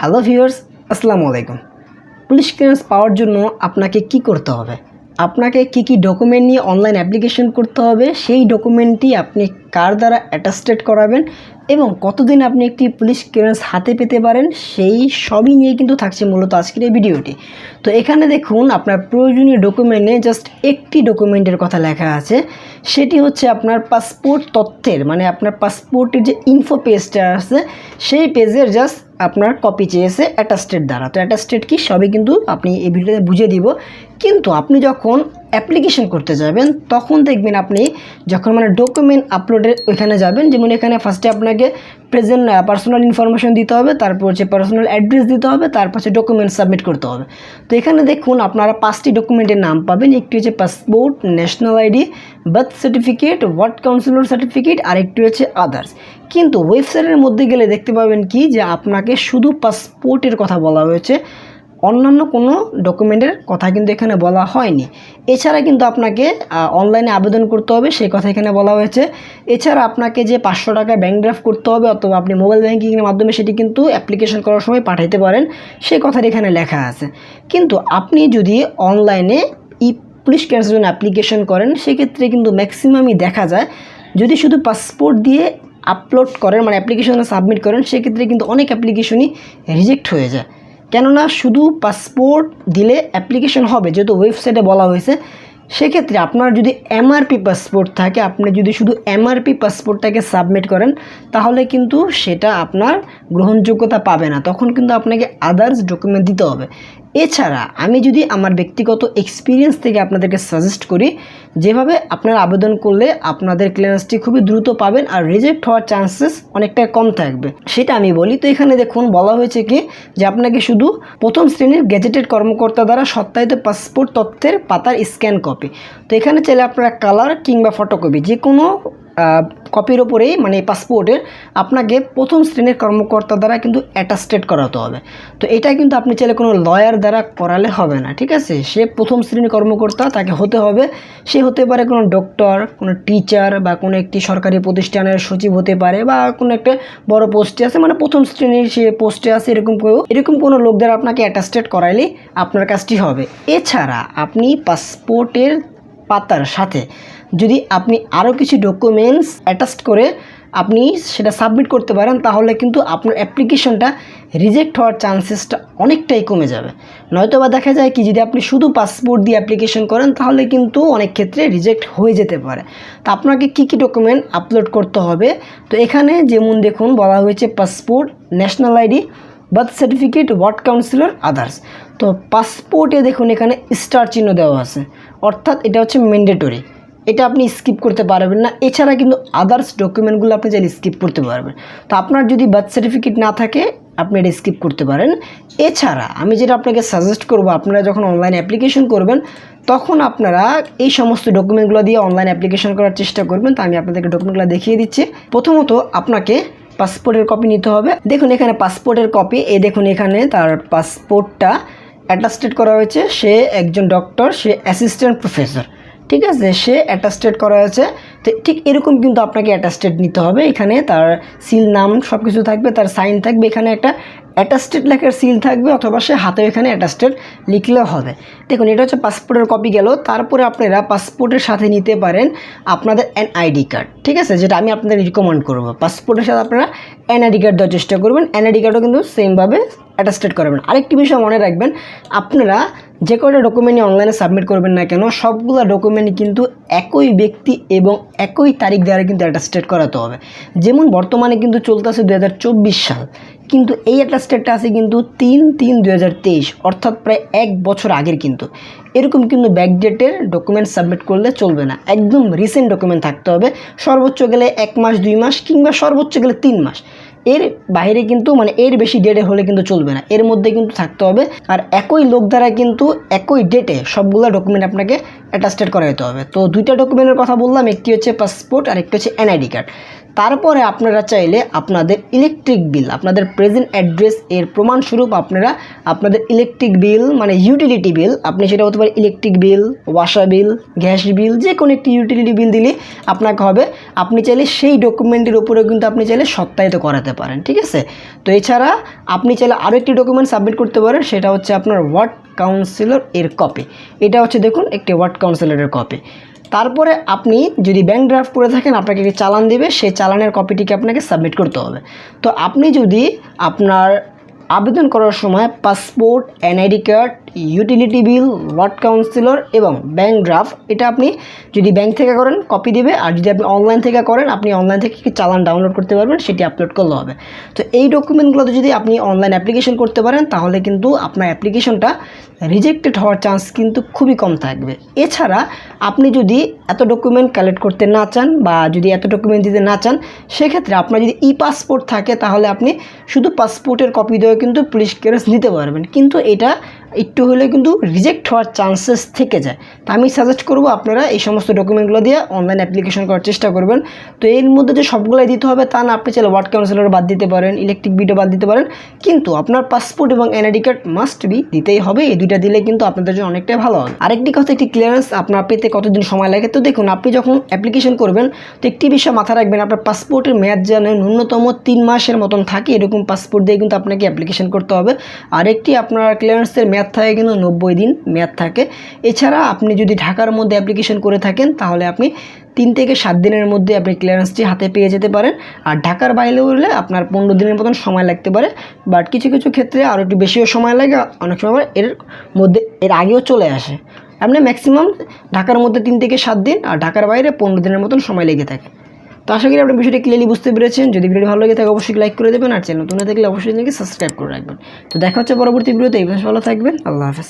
Hello viewers আসসালামু আলাইকুম। Police clearance পাওয়ার জন্য আপনাকে কি করতে হবে? আপনাকে কি কি ডকুমেন্ট নিয়ে অনলাইন অ্যাপ্লিকেশন করতে হবে, সেই ডকুমেন্টটি আপনি কার দ্বারা অ্যাটাস্টেড করাবেন এবং কতদিন আপনি একটি পুলিশ ক্লিয়ারেন্স হাতে পেতে পারেন, সেই সবই নিয়ে কিন্তু থাকছে মূলত আজকের এই ভিডিওটি। তো এখানে দেখুন, আপনার প্রয়োজনীয় ডকুমেন্টে জাস্ট একটি ডকুমেন্টের কথা লেখা আছে। সেটি হচ্ছে আপনার পাসপোর্ট তথ্যের মানে আপনার পাসপোর্টের যে ইনফো পেজটা আছে, সেই পেজের জাস্ট আপনার কপি চেয়েছে অ্যাটাস্টেড দ্বারা। তো অ্যাটাস্টেড কি? সবই কিন্তু আপনি এই ভিডিওতে বুঝিয়ে দিব। কিন্তু আপনি যখন অ্যাপ্লিকেশন করতে যাবেন, তখন দেখবেন আপনি যখন মানে ডকুমেন্ট আপলোডের ওইখানে যাবেন, যেমন এখানে ফার্স্টে আপনাকে প্রেজেন্ট পার্সোনাল ইনফরমেশন দিতে হবে, তারপর হচ্ছে পার্সোনাল অ্যাড্রেস দিতে হবে, তারপর হচ্ছে ডকুমেন্ট সাবমিট করতে হবে। তো এখানে দেখুন আপনারা পাঁচটি ডকুমেন্টের নাম পাবেন, একটি হচ্ছে passport national ID birth certificate ward councillor certificate আর একটি হচ্ছে আদার্স কিন্তু ওয়েবসাইটের মধ্যে গেলে দেখতে পাবেন কি, যে আপনাকে শুধু পাসপোর্টের কথা বলা হয়েছে অন্যান্য কোনো ডকুমেন্টের কথা কিন্তু এখানে বলা হয়নি। এছাড়া কিন্তু আপনাকে অনলাইনে আবেদন করতে হবে, সেই কথা এখানে বলা হয়েছে। এছাড়া আপনাকে যে পাঁচশো টাকা ব্যাঙ্ক ড্রাফট করতে হবে অথবা আপনি মোবাইল ব্যাঙ্কিংয়ের মাধ্যমে সেটি কিন্তু অ্যাপ্লিকেশন করার সময় পাঠাইতে পারেন, সেই কথাটি এখানে লেখা আছে। কিন্তু আপনি যদি অনলাইনে ই পুলিশ ক্যান্সের জন্য অ্যাপ্লিকেশন করেন, সেক্ষেত্রে কিন্তু ম্যাক্সিমামই দেখা যায়, যদি শুধু পাসপোর্ট দিয়ে আপলোড করেন মানে অ্যাপ্লিকেশনে সাবমিট করেন, সেক্ষেত্রে কিন্তু অনেক অ্যাপ্লিকেশনই রিজেক্ট হয়ে যায়। কেননা শুধু পাসপোর্ট দিলে অ্যাপ্লিকেশন হবে, যেহেতু ওয়েবসাইটে বলা হয়েছে, সেক্ষেত্রে আপনার যদি এমআরপি পাসপোর্ট থাকে, আপনি যদি শুধু এমআরপি পাসপোর্টটাকে সাবমিট করেন, তাহলে কিন্তু সেটা আপনার গ্রহণযোগ্যতা পাবে না। তখন কিন্তু আপনাকে আদার্স ডকুমেন্ট দিতে হবে। এছাড়া আমি যদি আমার ব্যক্তিগত এক্সপিরিয়েন্স থেকে আপনাদেরকে সাজেস্ট করি যেভাবে আপনারা আবেদন করলে আপনাদের ক্লিয়ারেন্সটি খুবই দ্রুত পাবেন আর রিজেক্ট হওয়ার চান্সেস অনেকটা কম থাকবে। সেটা আমি বলি। তো এখানে দেখুন, বলা হয়েছে কি যে আপনাকে শুধু প্রথম শ্রেণির গেজেটেড কর্মকর্তা দ্বারা সত্যায়িত পাসপোর্ট তথ্যের পাতার স্ক্যান কপি তো এখানে চাইলে আপনারা কালার কিংবা ফটোকপি যে কোনো কপির ওপরেই মানে পাসপোর্টের আপনাকে প্রথম শ্রেণির কর্মকর্তা দ্বারা কিন্তু অ্যাটাস্টেড করাতে হবে। তো এটা কিন্তু আপনি চাইলে কোনো লয়ার দ্বারা করালে হবে না, ঠিক আছে? সে প্রথম শ্রেণির কর্মকর্তা, তাকে হতে হবে। সে হতে পারে কোনো ডক্টর কোনো টিচার বা কোনো একটি সরকারি প্রতিষ্ঠানের সচিব হতে পারে বা কোনো একটা বড় পোস্টে আছে মানে প্রথম শ্রেণির সে পোস্টে আছে, এরকম কেউ এরকম কোনো লোক দ্বারা আপনাকে অ্যাটাস্টেড করাইলে আপনার কাজটি হবে। এছাড়া আপনি পাসপোর্টের পাতার সাথে যদি আপনি আরও কিছু ডকুমেন্টস অ্যাটাস্ট করে আপনি সেটা সাবমিট করতে পারেন, তাহলে কিন্তু আপনার অ্যাপ্লিকেশনটা রিজেক্ট হওয়ার চান্সেসটা অনেকটাই কমে যাবে। নয়তো বা দেখা যায় কি, যদি আপনি শুধু পাসপোর্ট দিয়ে অ্যাপ্লিকেশন করেন, তাহলে কিন্তু অনেক ক্ষেত্রে রিজেক্ট হয়ে যেতে পারে। তো আপনাকে কী কী ডকুমেন্ট আপলোড করতে হবে? তো এখানে যেমন দেখুন, বলা হয়েছে passport national ID birth certificate ward councillor others তো পাসপোর্টে দেখুন, এখানে স্টার চিহ্ন দেওয়া আছে। অর্থাৎ এটা হচ্ছে ম্যান্ডেটরি এটা আপনি স্কিপ করতে পারবেন না। এছাড়া কিন্তু আদার্স ডকুমেন্টগুলো আপনি চাইলে স্কিপ করতে পারবেন। তো আপনার যদি বার্থ সার্টিফিকেট না থাকে, আপনি এটা স্কিপ করতে পারেন। এছাড়া আমি যেটা আপনাকে সাজেস্ট করব, আপনারা যখন অনলাইন অ্যাপ্লিকেশন করবেন, তখন আপনারা এই সমস্ত ডকুমেন্টগুলো দিয়ে অনলাইন অ্যাপ্লিকেশন করার চেষ্টা করবেন। তো আমি আপনাদেরকে ডকুমেন্টগুলো দেখিয়ে দিচ্ছি। প্রথমত আপনাকে পাসপোর্টের কপি নিতে হবে। দেখুন এখানে পাসপোর্টের কপি এ দেখুন এখানে তার পাসপোর্টটা অ্যাটাস্টেড করা হয়েছে। সে একজন ডক্টর সে অ্যাসিস্ট্যান্ট প্রফেসর ঠিক আছে? সে অ্যাটাস্টেড করা হয়েছে তো ঠিক এরকম কিন্তু আপনাকে অ্যাটাস্টেড নিতে হবে। এখানে তার সিল নাম সব কিছু থাকবে, তার সাইন থাকবে। এখানে একটা অ্যাটাস্টেড লেখার সিল থাকবে অথবা সে হাতে এখানে অ্যাটাস্টেড লিখলেও হবে। দেখুন, এটা হচ্ছে পাসপোর্টের কপি গেল। তারপরে আপনারা পাসপোর্টের সাথে নিতে পারেন আপনাদের এন আইডি কার্ড ঠিক আছে? যেটা আমি আপনাদের রিকমেন্ড করব। পাসপোর্টের সাথে আপনারা এনআইডি কার্ড দেওয়ার চেষ্টা করবেন। এনআইডি কার্ডও কিন্তু সেমভাবে অ্যাটাস্টেড করবেন। আরেকটি বিষয় মনে রাখবেন, আপনারা যে কটা ডকুমেন্টই অনলাইনে সাবমিট করবেন না কেন, সবগুলো ডকুমেন্টই কিন্তু একই ব্যক্তি এবং একই তারিখ দ্বারা কিন্তু অ্যাটাস্টেড করাতে হবে। যেমন বর্তমানে কিন্তু চলতেছে দু সাল। কিন্তু এই অ্যাটাস্টেডটা আছে কিন্তু তিন তিন দু অর্থাৎ প্রায় এক বছর আগের কিন্তু। এরকম কিন্তু ব্যাকডেটের ডকুমেন্ট সাবমিট করলে চলবে না। একদম রিসেন্ট ডকুমেন্ট থাকতে হবে। সর্বোচ্চ গেলে এক মাস, দুই মাস কিংবা সর্বোচ্চ গেলে তিন মাস। এর বাইরে কিন্তু মানে এর বেশি ডেটে হলে কিন্তু চলবে না। এর মধ্যে কিন্তু থাকতে হবে। আর একই লোক দ্বারা কিন্তু একই ডেটে সবগুলো ডকুমেন্ট আপনাকে অ্যাটাস্টেড করা যেতে হবে। তো দুইটা ডকুমেন্টের কথা বললাম, একটি হচ্ছে পাসপোর্ট আর একটি হচ্ছে এনআইডি কার্ড তারপরে আপনারা চাইলে আপনাদের ইলেকট্রিক বিল আপনাদের প্রেজেন্ট অ্যাড্রেস এর প্রমাণস্বরূপ আপনারা আপনাদের ইলেকট্রিক বিল মানে ইউটিলিটি বিল আপনি সেটা হতে পারে ইলেকট্রিক বিল ওয়াশার বিল গ্যাস বিল যে কোনো একটি ইউটিলিটি বিল দিলে আপনাকে হবে। আপনি চাইলে সেই ডকুমেন্টের উপরে কিন্তু আপনি চাইলে সত্যায়িত করাতে পারেন, ঠিক আছে? তো এছাড়া আপনি চাইলে আরও একটি ডকুমেন্ট সাবমিট করতে পারেন, সেটা হচ্ছে আপনার ওয়ার্ড কাউন্সিলর এর কপি এটা হচ্ছে দেখুন একটি ওয়ার্ড কাউন্সিলরের কপি তারপরে আপনি যদি ব্যাঙ্ক ড্রাফট করে থাকেন, আপনাকে একটি চালান দেবে। সেই চালানের কপিটিকে আপনাকে সাবমিট করতে হবে। তো আপনি যদি আপনার আবেদন করার সময় passport, NID card utility bill ward councillor এবং ব্যাংক ড্রাফট এটা আপনি যদি ব্যাংক থেকে করেন কপি দেবে। আর যদি আপনি অনলাইন থেকে করেন, আপনি অনলাইন থেকে কি চালান ডাউনলোড করতে পারবেন, সেটি আপলোড করলে হবে। তো এই ডকুমেন্টগুলোতে যদি আপনি অনলাইন অ্যাপ্লিকেশন করতে পারেন, তাহলে কিন্তু আপনার অ্যাপ্লিকেশনটা রিজেক্টেড হওয়ার চান্স কিন্তু খুবই কম থাকবে। এছাড়া আপনি যদি এত ডকুমেন্ট কালেক্ট করতে না চান বা যদি এত ডকুমেন্ট দিতে না চান, সেক্ষেত্রে আপনার যদি ই পাসপোর্ট থাকে, তাহলে আপনি শুধু পাসপোর্টের কপি দিয়ে কিন্তু পুলিশ কেস নিতে পারবেন। কিন্তু এটা একটু হলে কিন্তু রিজেক্ট হওয়ার চান্সেস থেকে যায়। তা আমি সাজেস্ট করব আপনারা এই সমস্ত ডকুমেন্টগুলো দিয়ে অনলাইন অ্যাপ্লিকেশন করার চেষ্টা করবেন। তো এর মধ্যে যে সবগুলাই দিতে হবে তা না, আপনি চাইলে ওয়ার্ড কাউন্সিলর বাদ দিতে পারেন ইলেকট্রিক বিলও বাদ দিতে পারেন। কিন্তু আপনার পাসপোর্ট এবং এনআইডি কার্ড মাস্ট বি দিতেই হবে, এই দুইটা দিলে কিন্তু আপনাদের জন্য অনেকটাই ভালো হবে আরেকটি কথা, একটি ক্লিয়ারেন্স আপনার পেতে কতদিন সময় লাগে? তো দেখুন, আপনি যখন অ্যাপ্লিকেশন করবেন, তো একটি বিষয় মাথায় রাখবেন, আপনার পাসপোর্টের মেয়াদ যেন ন্যূনতম তিন মাসের মতন থাকে, এরকম পাসপোর্ট দিয়ে কিন্তু আপনাকে অ্যাপ্লিকেশন করতে হবে। আরেকটি, আপনার ক্লিয়ারেন্সের মেয়াদ থাকে কিন্তু নব্বই দিন মেয়াদ থাকে। এছাড়া আপনি যদি ঢাকার মধ্যে অ্যাপ্লিকেশন করে থাকেন, তাহলে আপনি তিন থেকে সাত দিনের মধ্যে আপনি ক্লিয়ারেন্সটি হাতে পেয়ে যেতে পারেন। আর ঢাকার বাইরে হলে আপনার পনেরো দিনের মতন সময় লাগতে পারে। বাট কিছু কিছু ক্ষেত্রে আরও একটু বেশিও সময় লাগে, অনেক সময় এর মধ্যে, এর আগেও চলে আসে। আপনি ম্যাক্সিমাম ঢাকার মধ্যে তিন থেকে সাত দিন আর ঢাকার বাইরে পনেরো দিনের মতন সময় লেগে থাকে। তো আশা করি আপনার বিষয়টি ক্লিয়ারলি বুঝতে পেরেছেন। যদি ভিডিওটি ভালো লাগে থাকে, অবশ্যই লাইক করে দেবেন আর চ্যানেল নতুন থাকলে অবশ্যই চ্যানেলকে সাবস্ক্রাইব করে রাখবেন। তো দেখা হচ্ছে পরবর্তী ভিডিওতে। এই ভালো থাকবেন। আল্লাহ হাফেজ।